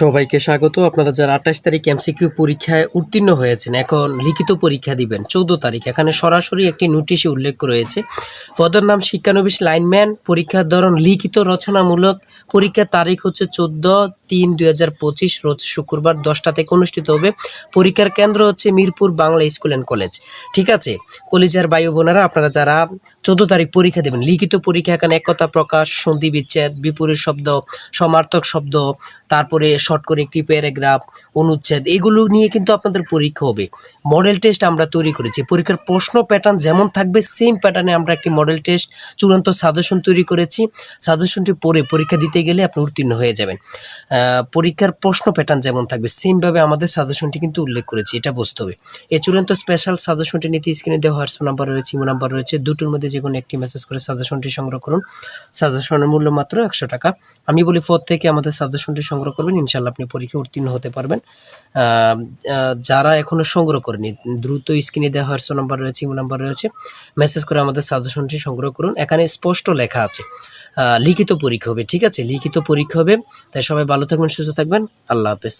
সবাইকে স্বাগত। আপনারা যারা আঠাশ তারিখ এমসিকিউ পরীক্ষায় উত্তীর্ণ হয়েছেন, এখন লিখিত পরীক্ষা দিবেন, চৌদ্দ তারিখ। এখানে সরাসরি একটি নোটিশে উল্লেখ রয়েছে, পদের নাম শিক্ষানবিশ লাইনম্যান, পরীক্ষার ধরন লিখিত, রচনামূলক, পরীক্ষার তারিখ হচ্ছে চোদ্দ তিন, দুই রোজ শুক্রবার দশটা থেকে অনুষ্ঠিত হবে। পরীক্ষার কেন্দ্র হচ্ছে Mirpur Bangla school and college. ঠিক আছে? কলেজের বায়ু বোনেরা, আপনারা যারা চোদ্দ তারিখ পরীক্ষা দেবেন, লিখিত পরীক্ষা এখানে একতা প্রকাশ, সন্ধি বিচ্ছেদ, বিপরীত শব্দ, সমার্থক শব্দ, তারপরে শর্ট করে একটি প্যারাগ্রাফ, অনুচ্ছেদ, এগুলো নিয়ে কিন্তু আপনাদের পরীক্ষা হবে। মডেল টেস্ট আমরা তৈরি করেছি। পরীক্ষার প্রশ্ন প্যাটার্ন যেমন থাকবে সেম প্যাটার্নে আমরা একটি মডেল টেস্ট, চূড়ান্ত সাজেশন তৈরি করেছি। সাজেশনটি পড়ে পরীক্ষা দিতে গেলে আপনি উত্তীর্ণ হয়ে যাবেন। পরীক্ষার প্রশ্ন প্যাটার্ন যেমন থাকবে সেমভাবে আমাদের সাজেশনটি কিন্তু উল্লেখ করেছি, এটা বুঝতে হবে। এই চূড়ান্ত স্পেশাল সাজেশনটি নিতে স্ক্রিনে দেওয়া হোয়াটসঅ্যাপ নাম্বার রয়েছে, ইমো নাম্বার রয়েছে, দুটোর মধ্যে যে কোনো একটি মেসেজ করে সাজেশনটি সংগ্রহ করুন। সাজেশনের মূল্য মাত্র একশো টাকা। আমি বলি ফোর থেকে আমাদের সাজেশনটি সংগ্রহ করবেন ইনশাল্লাহ আপনি পরীক্ষা উত্তীর্ণ হতে পারবেন। যারা এখনও সংগ্রহ করেনি, দ্রুত স্ক্রিনে দেওয়া হোয়াটসঅ্যাপ নাম্বার রয়েছে, ইমো নাম্বার রয়েছে মেসেজ করে আমাদের সাজেশনটি সংগ্রহ করুন। এখানে স্পষ্ট লেখা আছে। লিখিত পরীক্ষা হবে, ঠিক আছে? লিখিত পরীক্ষা হবে। তাই সবাই ভালো থাকবেন, সুস্থ থাকবেন। আল্লাহ হাফেজ।